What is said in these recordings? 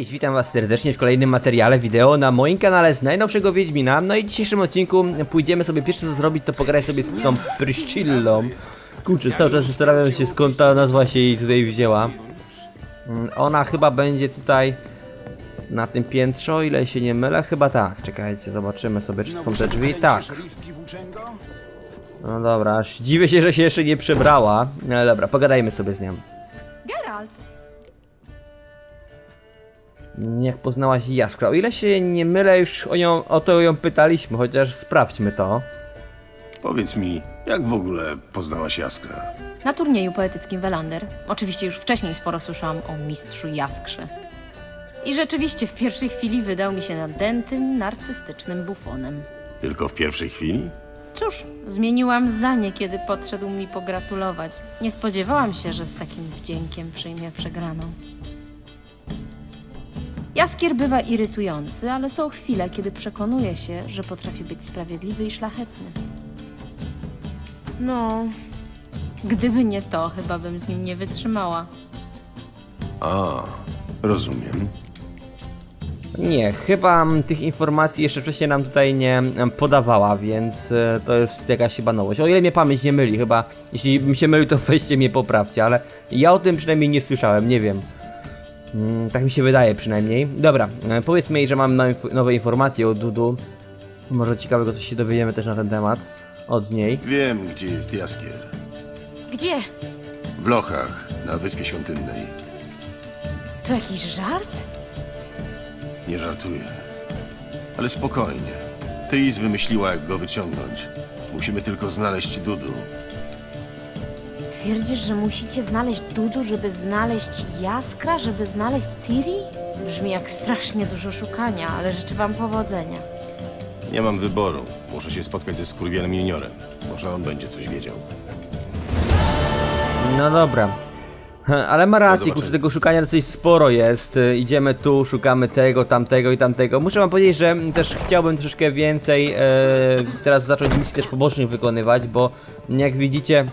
Cześć, witam was serdecznie w kolejnym materiale wideo na moim kanale z najnowszego Wiedźmina. No i w dzisiejszym odcinku pójdziemy sobie pierwsze co zrobić to pogadać sobie z tą Pryszcillą. Kurczę, cały czas zastanawiam się skąd ta nazwa się jej tutaj wzięła. Mm, Ona chyba będzie tutaj na tym piętrze, o ile się nie mylę, chyba tak. Czekajcie, zobaczymy sobie czy są te drzwi. Tak. No dobra, dziwię się, że się jeszcze nie przebrała. No dobra, pogadajmy sobie z nią. Geralt! Jak poznałaś Jaskra? O ile się nie mylę, już o, nią, o to ją pytaliśmy, chociaż sprawdźmy to. Powiedz mi, jak w ogóle poznałaś Jaskra? Na turnieju poetyckim Welander. Oczywiście już wcześniej sporo słyszałam o mistrzu Jaskrze. I rzeczywiście w pierwszej chwili wydał mi się nadętym, narcystycznym bufonem. Tylko w pierwszej chwili? Cóż, zmieniłam zdanie, kiedy podszedł mi pogratulować. Nie spodziewałam się, że z takim wdziękiem przyjmie przegraną. Jaskier bywa irytujący, ale są chwile, kiedy przekonuje się, że potrafi być sprawiedliwy i szlachetny. No, gdyby nie to, chyba bym z nim nie wytrzymała. A, rozumiem. Nie, chyba mm, tych informacji jeszcze wcześniej nam tutaj nie podawała, więc e, to jest jakaś chyba nowość. O ile mnie pamięć nie myli, chyba jeśli bym się mylił, to weźcie mnie poprawcie, ale ja o tym przynajmniej nie słyszałem, nie wiem. Mm, tak mi się wydaje przynajmniej. Dobra, e, powiedz mi, jej, że mam nowe, nowe informacje o Dudu. Może ciekawego coś się dowiemy też na ten temat od niej. Wiem, gdzie jest Jaskier. Gdzie? W Lochach, na Wyspie Świątynnej. To jakiś żart? Nie żartuję. Ale spokojnie. Tris wymyśliła, jak go wyciągnąć. Musimy tylko znaleźć Dudu. Twierdzisz, że musicie znaleźć Dudu, żeby znaleźć Jaskra, żeby znaleźć Ciri? Brzmi jak strasznie dużo szukania, ale życzę wam powodzenia. Nie mam wyboru. Muszę się spotkać ze skurwielem juniorem. Może on będzie coś wiedział. No dobra. Ale ma rację, zobaczenia. kurczę, tego szukania dosyć sporo jest. Y, Idziemy tu, szukamy tego, tamtego i tamtego. Muszę wam powiedzieć, że też chciałbym troszeczkę więcej e, teraz zacząć misji też pobocznych wykonywać, bo jak widzicie,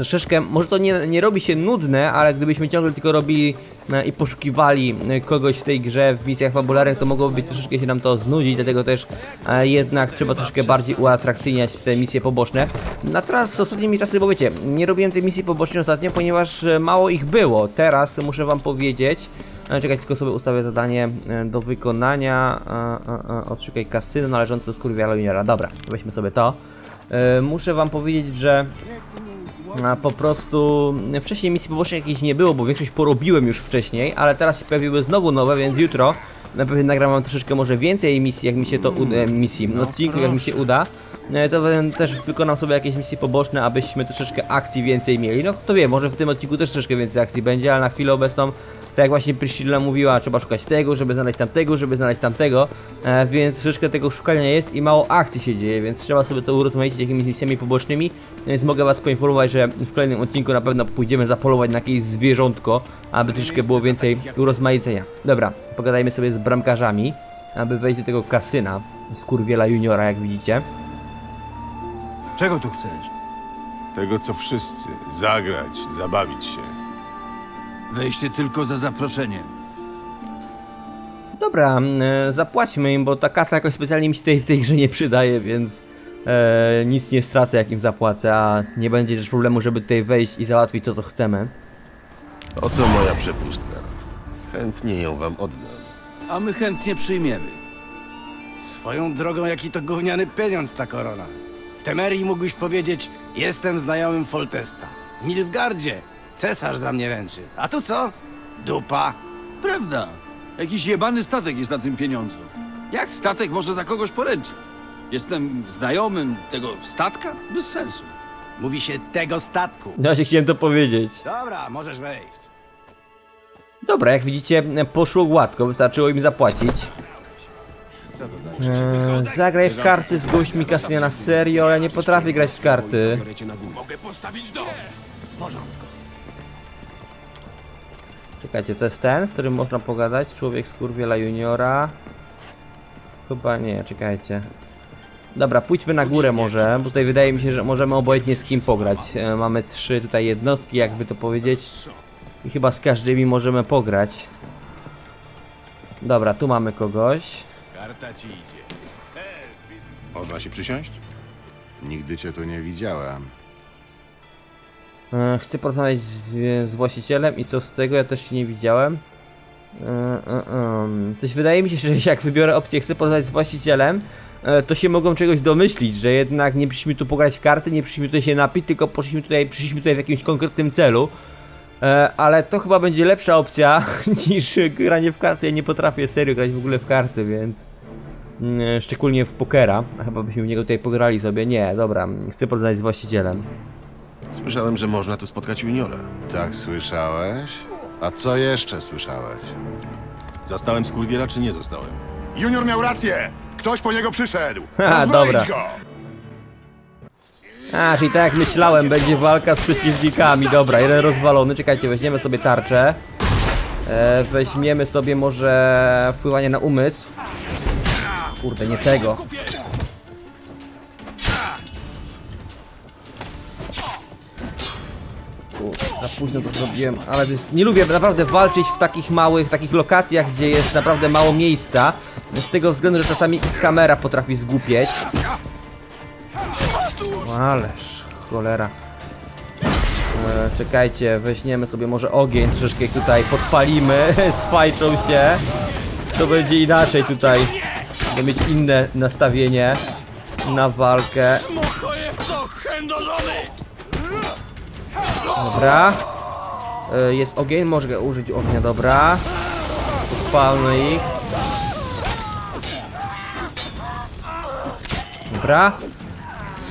troszeczkę, może to nie, nie robi się nudne, ale gdybyśmy ciągle tylko robili e, i poszukiwali e, kogoś w tej grze w misjach fabularnych, to mogłoby być troszeczkę się nam to znudzić, dlatego też e, jednak trzeba troszeczkę bardziej uatrakcyjniać te misje poboczne. No teraz ostatnimi czasy, bo wiecie, nie robiłem tej misji pobocznej ostatnio, ponieważ mało ich było. Teraz muszę wam powiedzieć, czekaj, tylko sobie ustawię zadanie do wykonania, odszukaj kasyno należące do skurwiela juniora. Dobra, weźmy sobie to. Muszę wam powiedzieć, że a po prostu wcześniej misji pobocznej jakiejś nie było, bo większość porobiłem już wcześniej, ale teraz się pojawiły znowu nowe, więc jutro na pewno nagram wam troszeczkę może więcej misji, jak mi się to uda, e, misji, odcinków jak mi się uda. E, To też wykonam sobie jakieś misje poboczne, abyśmy troszeczkę akcji więcej mieli. No kto wie, może w tym odcinku też troszeczkę więcej akcji będzie, ale na chwilę obecną, tak jak właśnie Priscilla mówiła, trzeba szukać tego, żeby znaleźć tamtego, żeby znaleźć tamtego, e, więc troszeczkę tego szukania jest i mało akcji się dzieje, więc trzeba sobie to urozmaicić jakimiś misjami pobocznymi, więc mogę was poinformować, że w kolejnym odcinku na pewno pójdziemy zapolować na jakieś zwierzątko, aby troszeczkę było więcej urozmaicenia. Dobra, pogadajmy sobie z bramkarzami, aby wejść do tego kasyna skurwiela juniora, jak widzicie. Czego tu chcesz? Tego, co wszyscy. Zagrać, zabawić się. Wejście tylko za zaproszeniem. Dobra, e, zapłaćmy im, bo ta kasa jakoś specjalnie mi się tej, w tej grze nie przydaje, więc e, nic nie stracę jak im zapłacę, a nie będzie też problemu, żeby tutaj wejść i załatwić to, co chcemy. Oto moja przepustka. Chętnie ją wam oddam. A my chętnie przyjmiemy. Swoją drogą, jaki to gówniany pieniądz ta korona. W Temerii mógłbyś powiedzieć, jestem znajomym Foltesta. W Nilfgardzie cesarz za mnie ręczy. A tu co? Dupa. Prawda. Jakiś jebany statek jest na tym pieniądzu. Jak statek może za kogoś poręczyć? Jestem znajomym tego statka? Bez sensu. Mówi się tego statku. No właśnie chciałem to powiedzieć. Dobra, możesz wejść. Dobra, jak widzicie, poszło gładko, wystarczyło im zapłacić. Eee, zagraj w karty z gośćmi kasyna na serio, ale nie potrafię grać w karty. Czekajcie, to jest ten, z którym można pogadać? Człowiek z kurwiela juniora. Chyba nie, czekajcie. Dobra, pójdźmy na górę może, bo tutaj wydaje mi się, że możemy obojętnie z kim pograć. E, mamy trzy tutaj jednostki, jakby to powiedzieć. I chyba z każdymi możemy pograć. Dobra, tu mamy kogoś. Karta ci idzie. Można się przysiąść? Nigdy cię tu nie widziałem. E, Chcę porozmawiać z, z właścicielem i co z tego, ja też się nie widziałem. E, e. Coś wydaje mi się, że jak wybiorę opcję chcę porozmawiać z właścicielem, to się mogą czegoś domyślić, że jednak nie przyszliśmy tu pograć karty, nie przyszliśmy tutaj się napić, tylko poszliśmy tutaj, przyszliśmy tutaj w jakimś konkretnym celu. Ale to chyba będzie lepsza opcja niż granie w karty. Ja nie potrafię serio grać w ogóle w karty, więc... mm, Szczególnie w pokera. Chyba byśmy w niego tutaj pograli sobie. Nie, dobra, chcę porozmawiać z właścicielem. Słyszałem, że można tu spotkać juniora. Tak słyszałeś? A co jeszcze słyszałeś? Zastałem skurwiela, czy nie zostałem? Junior miał rację! Ktoś po niego przyszedł! Ha, Rozbroić dobra. go! A, czyli tak jak myślałem, będzie walka z przeciwnikami. Dobra, jeden rozwalony. Czekajcie, weźmiemy sobie tarczę. E, weźmiemy sobie może wpływanie na umysł. Kurde, nie tego. Późno to zrobiłem, ale nie lubię naprawdę walczyć w takich małych, takich lokacjach, gdzie jest naprawdę mało miejsca. Z tego względu, że czasami kamera potrafi zgłupieć. Ależ, cholera. E, czekajcie, weźmiemy sobie może ogień, troszeczkę tutaj podpalimy, sfajczą się. To będzie inaczej tutaj. Będę mieć inne nastawienie na walkę. Dobra. E, jest ogień, mogę użyć ognia, dobra. Podpalmy ich. Dobra.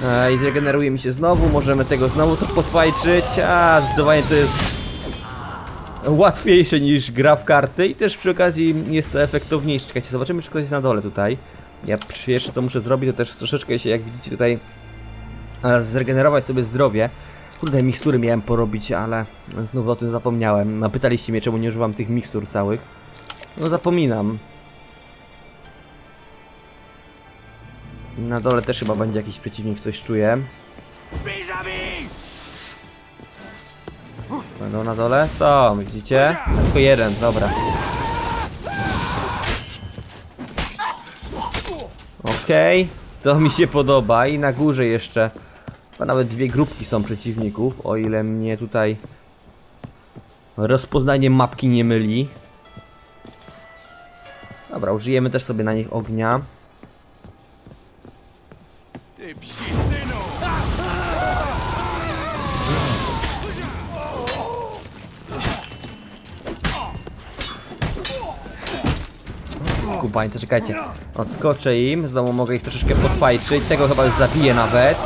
E, I zregeneruje mi się znowu, możemy tego znowu to podfajczyć, a zdecydowanie to jest łatwiejsze niż gra w karty i też przy okazji jest to efektowniejsze. Czekajcie, zobaczymy czy ktoś jest na dole tutaj. Ja pierwsze co muszę zrobić to też troszeczkę się jak widzicie tutaj e, zregenerować sobie zdrowie. Kurde, mikstury miałem porobić, ale znów o tym zapomniałem. Napytaliście mnie czemu nie używam tych mikstur całych. No zapominam. Na dole też chyba będzie jakiś przeciwnik, coś czuję. Będą na dole? Są, widzicie? Tylko jeden, dobra. Okej, to mi się podoba i na górze jeszcze chyba nawet dwie grupki są przeciwników, o ile mnie tutaj rozpoznanie mapki nie myli. Dobra, użyjemy też sobie na nich ognia. Skubańce, czekajcie. Odskoczę im, znowu mogę ich troszeczkę podfajczyć. Tego chyba już zabiję nawet.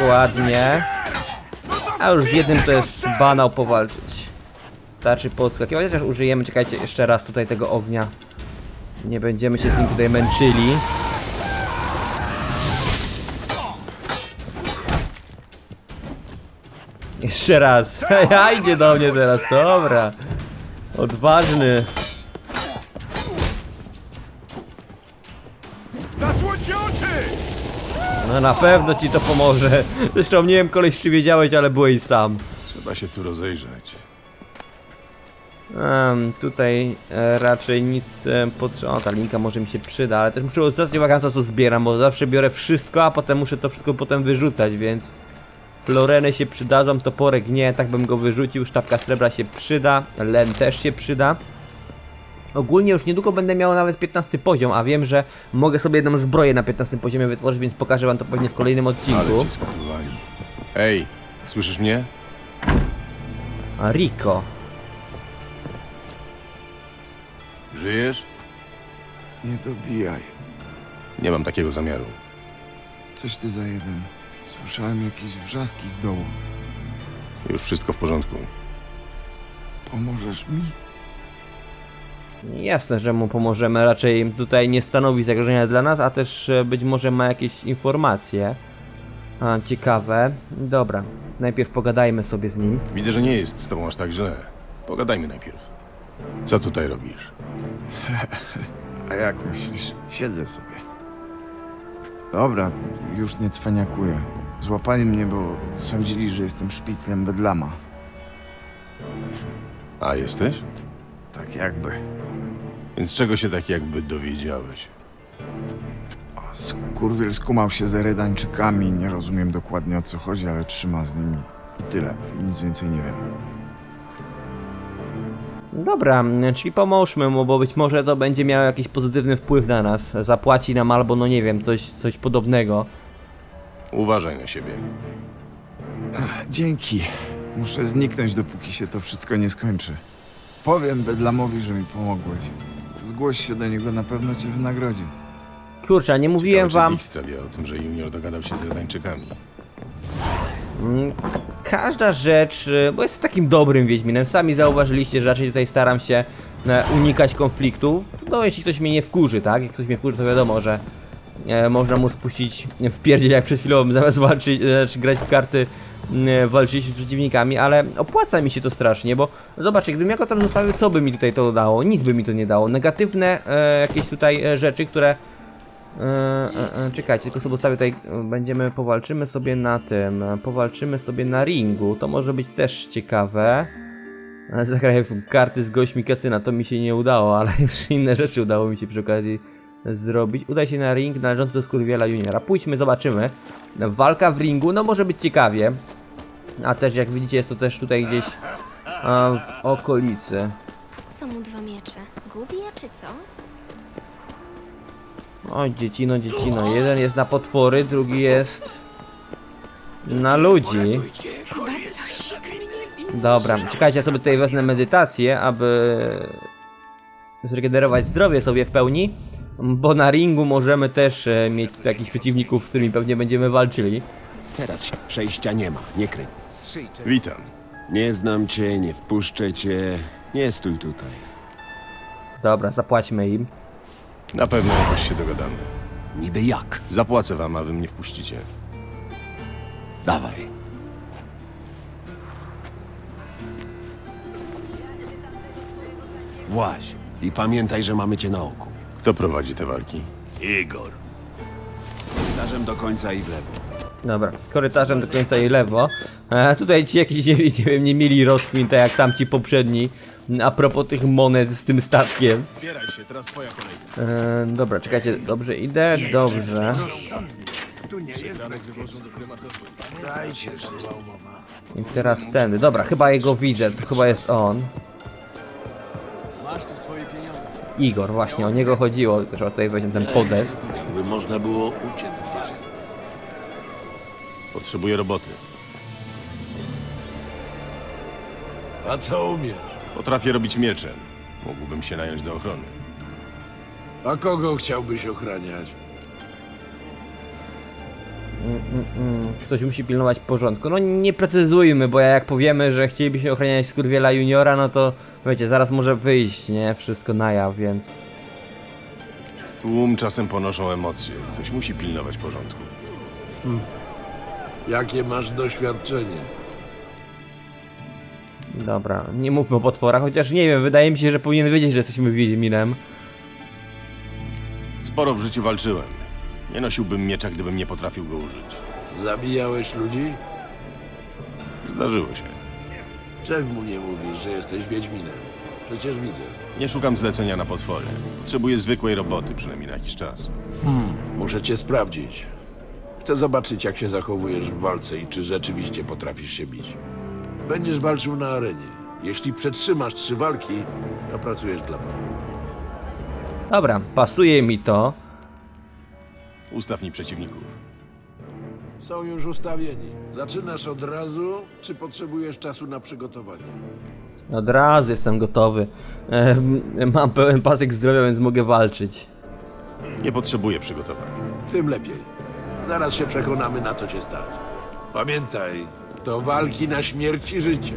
Dokładnie. A już z jednym to jest banał powalczyć. Starczy podskakiwać, chociaż użyjemy, czekajcie, jeszcze raz tutaj tego ognia. Nie będziemy się z nim tutaj męczyli. Jeszcze raz. Ja idzie do mnie teraz, dobra. Odważny. No na pewno ci to pomoże. Zresztą nie wiem koleś czy wiedziałeś, ale byłeś sam. Trzeba się tu rozejrzeć. Em, tutaj e, raczej nic e, potrzeba. O, ta linka może mi się przyda, ale też muszę zwracać uwagę na to, co zbieram, bo zawsze biorę wszystko, a potem muszę to wszystko potem wyrzucać, więc floreny się przydadzą, toporek nie, tak bym go wyrzucił, sztabka srebra się przyda, len też się przyda. Ogólnie już niedługo będę miał nawet 15 poziom, a wiem, że mogę sobie jedną zbroję na 15 poziomie wytworzyć, więc pokażę wam to pewnie w kolejnym odcinku. Ale cię. Ej, słyszysz mnie? A Rico. Żyjesz? Nie dobijaj. Nie mam takiego zamiaru. Coś ty za jeden. Słyszałem jakieś wrzaski z dołu. Już wszystko w porządku. Pomożesz mi? Jasne, że mu pomożemy. Raczej tutaj nie stanowi zagrożenia dla nas, a też e, być może ma jakieś informacje. A, ciekawe. Dobra, najpierw pogadajmy sobie z nim. Widzę, że nie jest z tobą aż tak źle. Pogadajmy najpierw. Co tutaj robisz? A jak myślisz? Siedzę sobie. Dobra, już nie cwaniakuję. Złapali mnie, bo sądzili, że jestem szpiclem Bedlama. A jesteś? Tak jakby. Więc czego się tak jakby dowiedziałeś? Skurwiel skumał się z Eredańczykami. Nie rozumiem dokładnie o co chodzi, ale trzyma z nimi. I tyle. Nic więcej nie wiem. Dobra, czyli pomóżmy mu, bo być może to będzie miało jakiś pozytywny wpływ na nas. Zapłaci nam albo, no nie wiem, coś, coś podobnego. Uważaj na siebie. Dzięki. Muszę zniknąć, dopóki się to wszystko nie skończy. Powiem Bedlamowi, że mi pomogłeś. Zgłoś się do niego, na pewno cię wynagrodzi. Kurczę, a nie mówiłem Ciekawe, czy wam... Dijkstra wie o tym, że Junior dogadał się z Redańczykami. Mm, Każda rzecz, y, bo jestem takim dobrym Wiedźminem, sami zauważyliście, że raczej tutaj staram się e, unikać konfliktów. No jeśli ktoś mnie nie wkurzy, tak? Jak ktoś mnie wkurzy, to wiadomo, że e, można mu spuścić w pierdziel jak przed chwilą zamiast walczyć, e, znaczy grać w karty walczyć z przeciwnikami, ale opłaca mi się to strasznie, bo zobacz, gdybym ja go tam zostawił, co by mi tutaj to dało? Nic by mi to nie dało. Negatywne e, jakieś tutaj e, rzeczy, które E, e, e, czekajcie, tylko sobie ustawię tutaj, e, będziemy, powalczymy sobie na tym, e, powalczymy sobie na ringu, to może być też ciekawe. Zagrałem karty z gośćmi kasyna, to mi się nie udało, ale już inne rzeczy udało mi się przy okazji zrobić. Udaj się na ring należący do Skurwiela Juniora. Pójdźmy, zobaczymy. Walka w ringu, no może być ciekawie. A też jak widzicie jest to też tutaj gdzieś a, w okolicy. Co mu dwa miecze? Gubi je czy co? Oj, dziecino, dziecino. Jeden jest na potwory, drugi jest na ludzi. Chyba coś mnie Dobra, czekajcie, ja sobie tutaj wezmę medytację, aby zregenerować zdrowie sobie w pełni. Bo na ringu możemy też e, mieć jakichś przeciwników, z którymi pewnie będziemy walczyli. Teraz się przejścia nie ma, nie kryj. Witam. Nie znam cię, nie wpuszczę cię. Nie stój tutaj. Dobra, zapłaćmy im. Na pewno jakoś się dogadamy. Niby jak? Zapłacę wam, a wy mnie wpuścicie. Dawaj. Właź. I pamiętaj, że mamy cię na oku. Kto prowadzi te walki? Igor. Darzem do końca i w lewo. Dobra, korytarzem do końca i lewo. E, tutaj ci jakiś, nie, nie wiem, nie mieli rozkmin, tak jak tamci poprzedni. A propos tych monet z tym statkiem. Zbieraj się, teraz twoja kolej. E, dobra, czekajcie, dobrze idę? Dobrze. I teraz tędy. Dobra, chyba jego widzę, to chyba jest on. Igor, właśnie, o niego chodziło, trzeba tutaj na ten podest. By można było uciec. Potrzebuję roboty. A co umiesz? Potrafię robić mieczem. Mógłbym się nająć do ochrony. A kogo chciałbyś ochraniać? Ktoś musi pilnować porządku. No nie precyzujmy, bo jak powiemy, że chcielibyśmy ochraniać skurwiela juniora, no to wiecie, zaraz może wyjść, nie? Wszystko na jaw, więc... Tłum czasem ponoszą emocje. Ktoś musi pilnować porządku. Jakie masz doświadczenie? Dobra, nie mówmy o potworach, chociaż nie wiem, wydaje mi się, że powinien wiedzieć, że jesteśmy Wiedźminem. Sporo w życiu walczyłem. Nie nosiłbym miecza, gdybym nie potrafił go użyć. Zabijałeś ludzi? Zdarzyło się. Czemu nie mówisz, że jesteś Wiedźminem? Przecież widzę. Nie szukam zlecenia na potwory. Potrzebuję zwykłej roboty, przynajmniej na jakiś czas. Muszę cię sprawdzić. Chcę zobaczyć, jak się zachowujesz w walce i czy rzeczywiście potrafisz się bić. Będziesz walczył na arenie. Jeśli przetrzymasz trzy walki, to pracujesz dla mnie. Dobra, pasuje mi to. Ustaw mi przeciwników. Są już ustawieni. Zaczynasz od razu, czy potrzebujesz czasu na przygotowanie? Od razu jestem gotowy. Em, mam pełen pasek zdrowia, więc mogę walczyć. Nie potrzebuję przygotowań. Tym lepiej. Zaraz się przekonamy, na co cię stać. Pamiętaj, to walki na śmierć i życie.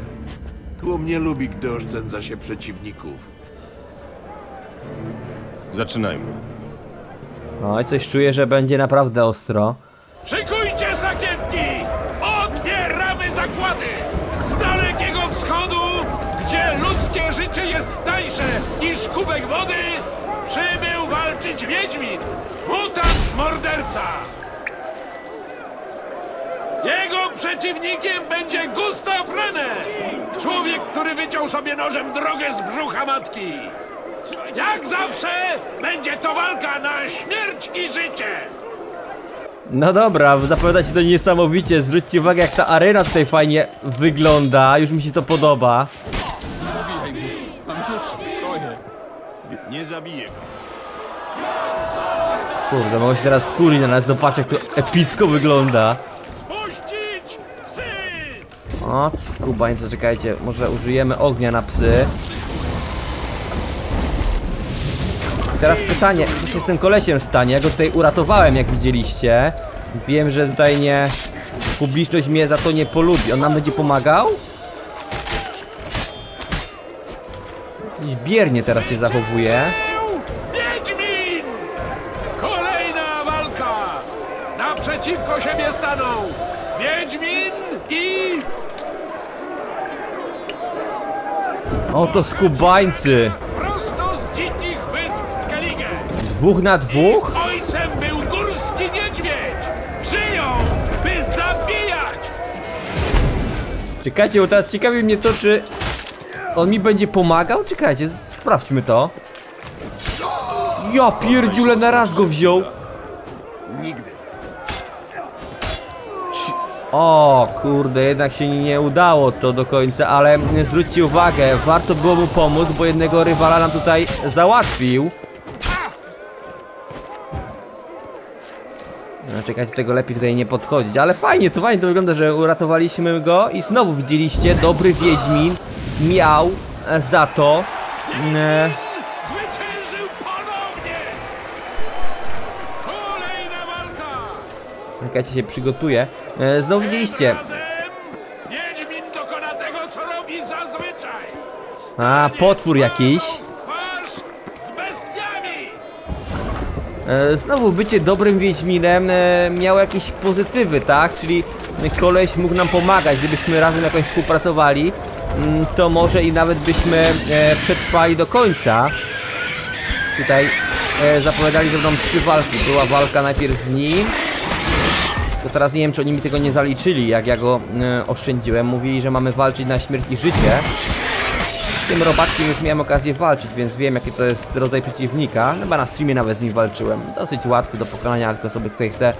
Tłum nie lubi, gdy oszczędza się przeciwników. Zaczynajmy. Oj, coś czuję, że będzie naprawdę ostro. Ludzkie życie jest tańsze niż kubek wody, przybył walczyć Wiedźmin, mutant morderca! Jego przeciwnikiem będzie Gustav Renner, człowiek, który wyciął sobie nożem drogę z brzucha matki. Jak zawsze będzie to walka na śmierć i życie! No dobra, zapowiada się to niesamowicie. Zwróćcie uwagę, jak ta arena tutaj fajnie wygląda. Już mi się to podoba. Nie zabiję go. Kurde, mogę się teraz wkurzyć na nas. Zobaczcie, jak to epicko wygląda. Spuścić psy! O, skubańce, czekajcie, może użyjemy ognia na psy. I teraz pytanie, co się z tym kolesiem stanie? Ja go tutaj uratowałem, jak widzieliście. Wiem, że tutaj nie... Publiczność mnie za to nie polubi. On nam będzie pomagał? I biernie teraz się zachowuje. Wiedźmin! Kolejna walka! Naprzeciwko siebie staną Wiedźmin i... Oto skubańcy! prosto z dzikich wysp Skellige! Dwóch na dwóch? Ojcem był górski niedźwiedź! Żyją, by zabijać! Czekajcie, bo teraz ciekawi mnie to, czy on mi będzie pomagał? Czekajcie, sprawdźmy to. Ja pierdziule na raz go wziął. Nigdy. O kurde, jednak się nie udało to do końca, ale zwróćcie uwagę, warto było mu pomóc, bo jednego rywala nam tutaj załatwił. No, czekajcie, tego lepiej tutaj nie podchodzić, ale fajnie, to fajnie to wygląda, że uratowaliśmy go i znowu widzieliście, dobry Wiedźmin miał e, za to e! Kolejna walka! Czekajcie, się przygotuje. E, znowu widzieliście, a potwór jakiś. E, Znowu bycie dobrym Wiedźminem e, miało jakieś pozytywy, tak? Czyli koleś mógł nam pomagać, gdybyśmy razem jakoś współpracowali, mm, to może i nawet byśmy e, przetrwali do końca. Tutaj e, zapowiadali, że będą trzy walki. Była walka najpierw z nim, to teraz nie wiem, czy oni mi tego nie zaliczyli, jak ja go e, oszczędziłem. Mówili, że mamy walczyć na śmierć i życie. Z tym robaczkiem już miałem okazję walczyć, więc wiem jaki to jest rodzaj przeciwnika. Chyba na streamie nawet z nim walczyłem. Dosyć łatwy do pokonania, tylko sobie tutaj chcę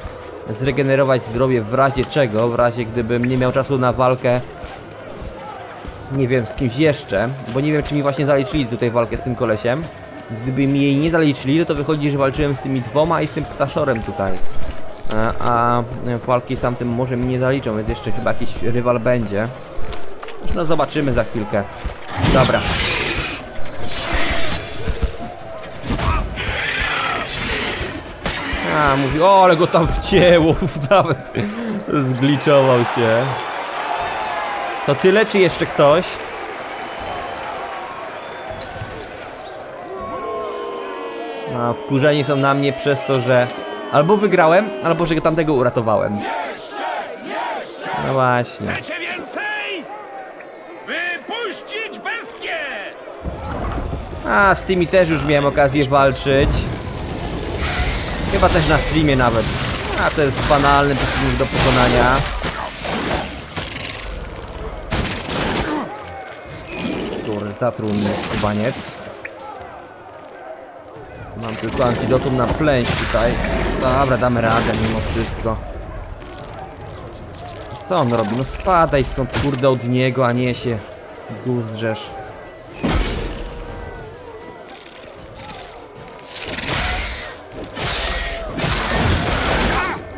zregenerować zdrowie w razie czego, w razie gdybym nie miał czasu na walkę nie wiem z kimś jeszcze, bo nie wiem czy mi właśnie zaliczyli tutaj walkę z tym kolesiem. Gdyby mi jej nie zaliczyli, to wychodzi, że walczyłem z tymi dwoma i z tym ptaszorem tutaj. A, a walki z tamtym może mi nie zaliczą, więc jeszcze chyba jakiś rywal będzie. No zobaczymy za chwilkę. Dobra. A, mówi, o, ale go tam wcięło, nawet zgliczował się. To tyle, czy jeszcze ktoś? A, wkurzeni są na mnie przez to, że albo wygrałem, albo że tamtego uratowałem. No właśnie. Chcecie więcej? Wypuścić bestię! A, z tymi też już miałem okazję walczyć. Chyba też na streamie nawet. A, to jest banalny przeciwnik do pokonania. Jest kubaniec. Mam tylko antidotum na plęć tutaj. Dobra, damy radę mimo wszystko. Co on robi? No spadaj stąd kurde od niego, a nie się guzdrzesz.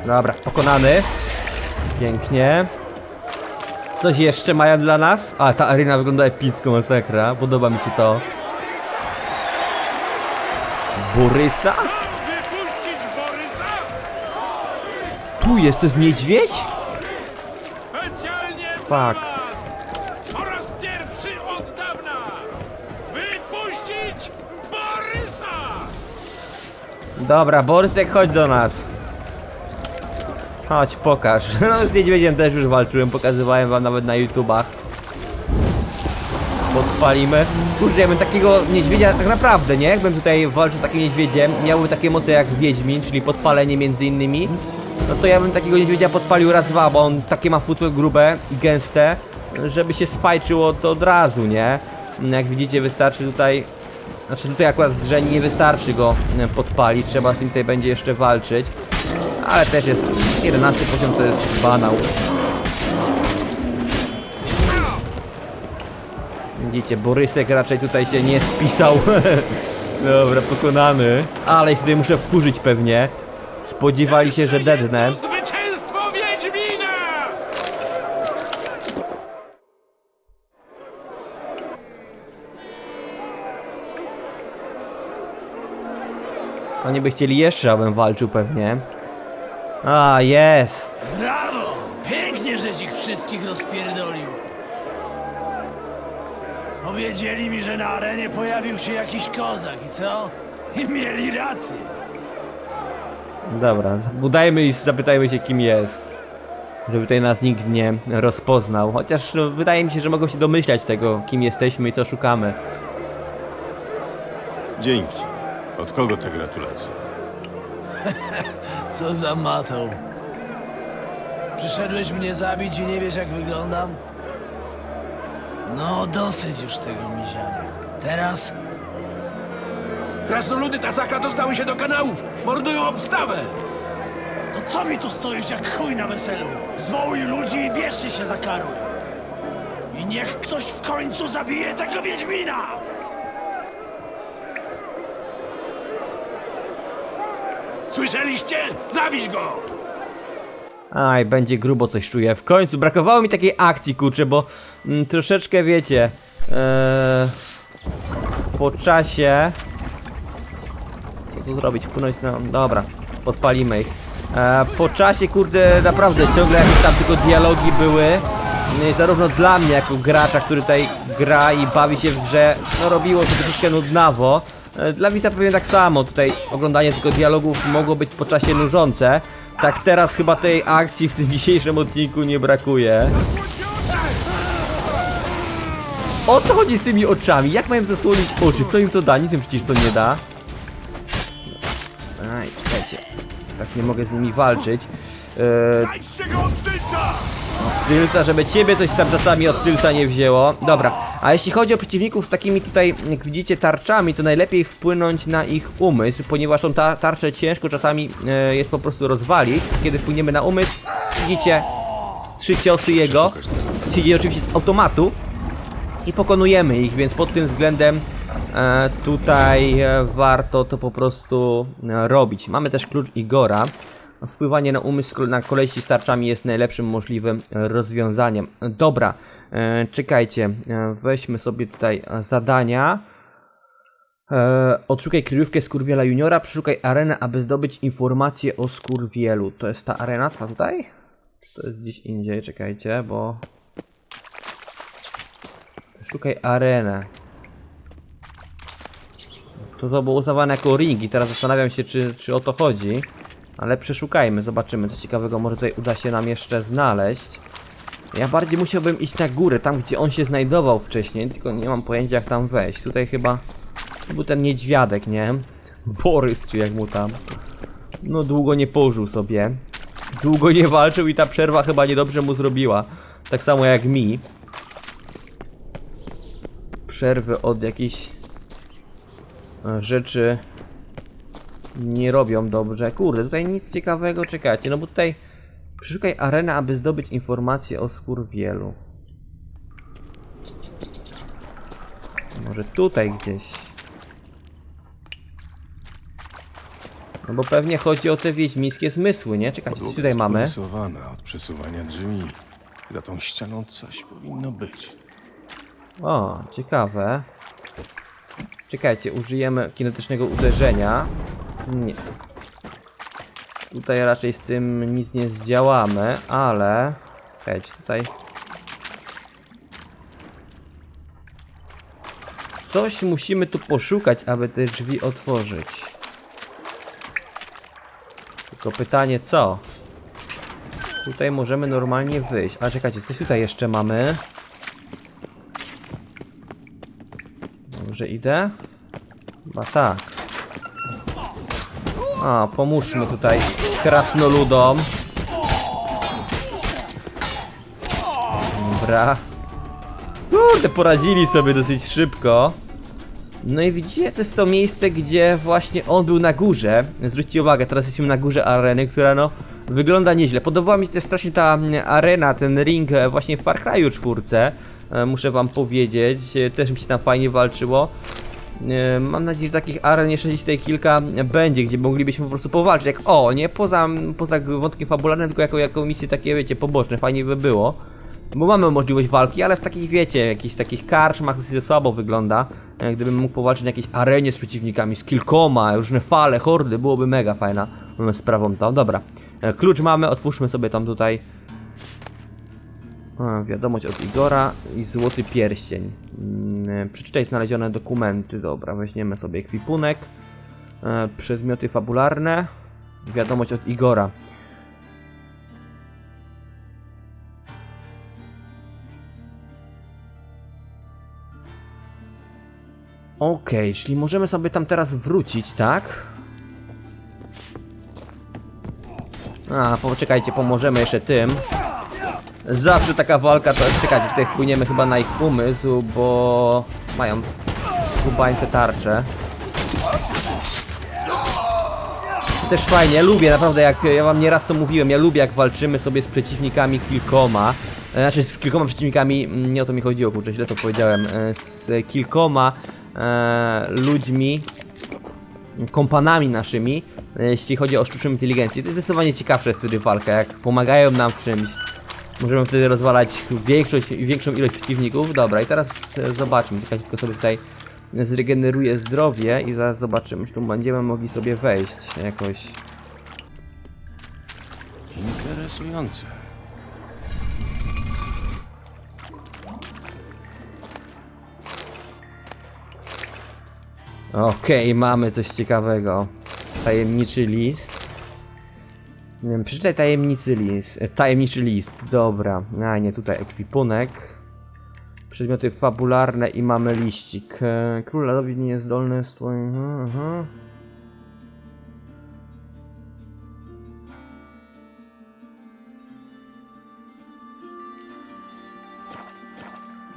Dobra, pokonany. Pięknie. Coś jeszcze mają dla nas? A, ta arena wygląda epicko, masakra. Podoba mi się to. Borysa? Wypuścić Borysa? Tu jest, to jest niedźwiedź? Specjalnie Fuck. dla was! Po raz pierwszy od dawna! Wypuścić Borysa! Dobra, Borysek, chodź do nas. Chodź, pokaż. No z niedźwiedziem też już walczyłem, pokazywałem wam nawet na YouTubach. Podpalimy. Kurde, jakbym takiego niedźwiedzia, tak naprawdę, nie? Jakbym tutaj walczył z takim niedźwiedziem, miałbym takie moce jak Wiedźmin, czyli podpalenie między innymi. No to ja bym takiego niedźwiedzia podpalił raz, dwa, bo on takie ma futro grube i gęste, żeby się spajczyło to od razu, nie? Jak widzicie, wystarczy tutaj Znaczy tutaj akurat w grze nie wystarczy go e, podpalić, trzeba z nim tutaj będzie jeszcze walczyć. Ale też jest 11 poziom to jest banał. Widzicie, Borysek raczej tutaj się nie spisał. Dobra, pokonany. Ale ich tutaj muszę wkurzyć pewnie. Spodziewali się, że dednę. Zwycięstwo Wiedźmina! Oni by chcieli jeszcze, abym walczył pewnie. A, jest! Brawo! Pięknie, żeś ich wszystkich rozpierdolił. Powiedzieli mi, że na arenie pojawił się jakiś kozak i co? I mieli rację. Dobra, udajmy i zapytajmy się kim jest. Żeby tutaj nas nikt nie rozpoznał. Chociaż no, wydaje mi się, że mogą się domyślać tego, kim jesteśmy i co szukamy. Dzięki. Od kogo te gratulacje? Co za matą. Przyszedłeś mnie zabić i nie wiesz jak wyglądam? No dosyć już tego miziania. Teraz Krasnoludy Tasaka dostały się do kanałów. Mordują obstawę. to co mi tu stoisz jak chuj na weselu? Zwołuj ludzi i bierzcie się za karuj. I niech ktoś w końcu zabije tego Wiedźmina! Słyszeliście? Zabić go! Aj, będzie grubo coś czuję. W końcu brakowało mi takiej akcji, kurczę, bo mm, troszeczkę wiecie. e, po czasie. Co tu zrobić? Wpłynąć na. Dobra, podpalimy ich. E, po czasie, kurde, naprawdę ciągle jakieś tam tylko dialogi były. No i zarówno dla mnie, jako gracza, który tutaj gra i bawi się w grze, no robiło się troszeczkę nudnawo. E, Dla widza pewnie tak samo, tutaj oglądanie tylko dialogów mogło być po czasie nużące. Tak teraz chyba tej akcji w tym dzisiejszym odcinku nie brakuje. O co chodzi z tymi oczami? Jak mają zasłonić oczy? Co im to da? Nic im przecież to nie da. Aj, czekajcie. Tak nie mogę z nimi walczyć. Eee, tylca! żeby ciebie coś tam czasami od tylca nie wzięło. Dobra, a jeśli chodzi o przeciwników z takimi tutaj, jak widzicie, tarczami, to najlepiej wpłynąć na ich umysł, ponieważ tą ta tarczę ciężko czasami e, jest po prostu rozwalić. Kiedy wpłyniemy na umysł, widzicie, trzy ciosy jego, się dzieje oczywiście z automatu i pokonujemy ich, więc pod tym względem e, tutaj e, warto to po prostu e, robić. Mamy też klucz Igora. Wpływanie na umysł na kolesi z tarczami jest najlepszym możliwym e, rozwiązaniem. Dobra, e, czekajcie, e, weźmy sobie tutaj zadania. Odszukaj kryjówkę Skurwiela Juniora, przeszukaj arenę, aby zdobyć informacje o Skurwielu. To jest ta arena, ta tutaj? To jest gdzieś indziej, czekajcie, bo... Szukaj arenę. To to było uznawane jako ring i teraz zastanawiam się, czy, czy o to chodzi. Ale przeszukajmy, zobaczymy, co ciekawego może tutaj uda się nam jeszcze znaleźć. Ja bardziej musiałbym iść na górę, tam gdzie on się znajdował wcześniej, tylko nie mam pojęcia jak tam wejść. Tutaj chyba był ten niedźwiadek, nie? Borys, czy jak mu tam. No długo nie pożył sobie. Długo nie walczył i ta przerwa chyba niedobrze mu zrobiła. Tak samo jak mi. Przerwy od jakichś e, rzeczy nie robią dobrze. Kurde, tutaj nic ciekawego, czekajcie, no bo tutaj przeszukaj arenę, aby zdobyć informacje o Skurwielu. Może tutaj gdzieś. No bo pewnie chodzi o te wiedźmińskie zmysły, nie? Czekajcie, co tutaj mamy? porysowana od przesuwania drzwi. Za tą ścianą coś powinno być. O, ciekawe. Czekajcie, użyjemy kinetycznego uderzenia. Nie. Tutaj raczej z tym nic nie zdziałamy, ale... Czekajcie, tutaj... Coś musimy tu poszukać, aby te drzwi otworzyć. Tylko pytanie co? Tutaj możemy normalnie wyjść. A czekajcie, coś tutaj jeszcze mamy. Dobrze idę? Chyba tak. A, pomóżmy tutaj krasnoludom. Dobra. Kurde, poradzili sobie dosyć szybko. No i widzicie, to jest to miejsce, gdzie właśnie on był na górze. Zwróćcie uwagę, teraz jesteśmy na górze areny, która no wygląda nieźle. Podobała mi się też strasznie ta mm, arena, ten ring e, właśnie w Far Cry'u czwórce. E, Muszę wam powiedzieć, E, też mi się tam fajnie walczyło. E, Mam nadzieję, że takich aren jeszcze tutaj kilka będzie, gdzie moglibyśmy po prostu powalczyć. Jak o, nie poza, poza wątkiem fabularnym, tylko jako, jako misje takie, wiecie, poboczne, fajnie by było. Bo mamy możliwość walki, ale w takich, wiecie, jakichś takich karczmach to słabo wygląda. E, Gdybym mógł powalczyć na jakiejś arenie z przeciwnikami, z kilkoma, różne fale, hordy, byłoby mega fajna sprawą to. Dobra, E, klucz mamy, otwórzmy sobie tam tutaj. Wiadomość od Igora i złoty pierścień. Mm, Przeczytaj znalezione dokumenty. Dobra, weźmiemy sobie ekwipunek. E, Przedmioty fabularne. Wiadomość od Igora. Okej, czyli możemy sobie tam teraz wrócić, tak? A, poczekajcie, pomożemy jeszcze tym. Zawsze taka walka to jest, czekajcie, tutaj wpłyniemy chyba na ich umysł, bo mają skubańce tarcze. Też fajnie, lubię naprawdę jak, ja wam nieraz to mówiłem, ja lubię jak walczymy sobie z przeciwnikami kilkoma. E, Znaczy z kilkoma przeciwnikami, mm, nie o to mi chodziło, kurczę, źle to powiedziałem. e, Z kilkoma e, ludźmi, kompanami naszymi, e, jeśli chodzi o sztuczną inteligencję. To jest zdecydowanie ciekawsze wtedy walka, jak pomagają nam w czymś. Możemy wtedy rozwalać większość, większą ilość przeciwników. Dobra, i teraz e, zobaczmy. Czekaj, tylko sobie tutaj zregeneruję zdrowie i zaraz zobaczymy, czy tu będziemy mogli sobie wejść jakoś. Interesujące. Okej, mamy coś ciekawego. Tajemniczy list. Przeczytaj tajemniczy list. e, Tajemniczy list, dobra. A nie, tutaj ekwipunek. Przedmioty fabularne i mamy liścik. E, Król Ladowi nie jest zdolny z twoim...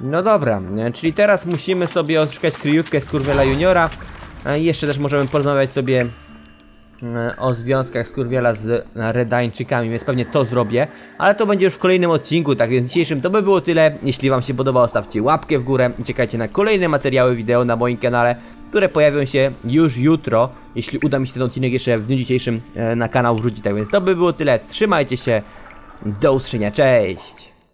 No dobra, e, czyli teraz musimy sobie odszukać kryjówkę Skurwiela Juniora. I Jeszcze też możemy porozmawiać sobie o związkach Skurwiela z Redańczykami, więc pewnie to zrobię. Ale to będzie już w kolejnym odcinku, tak więc dzisiejszym to by było tyle. Jeśli wam się podobało, stawcie łapkę w górę i czekajcie na kolejne materiały wideo na moim kanale, które pojawią się już jutro. Jeśli uda mi się ten odcinek jeszcze w dniu dzisiejszym e, na kanał wrzucić, tak więc to by było tyle. Trzymajcie się, do usłyszenia, cześć!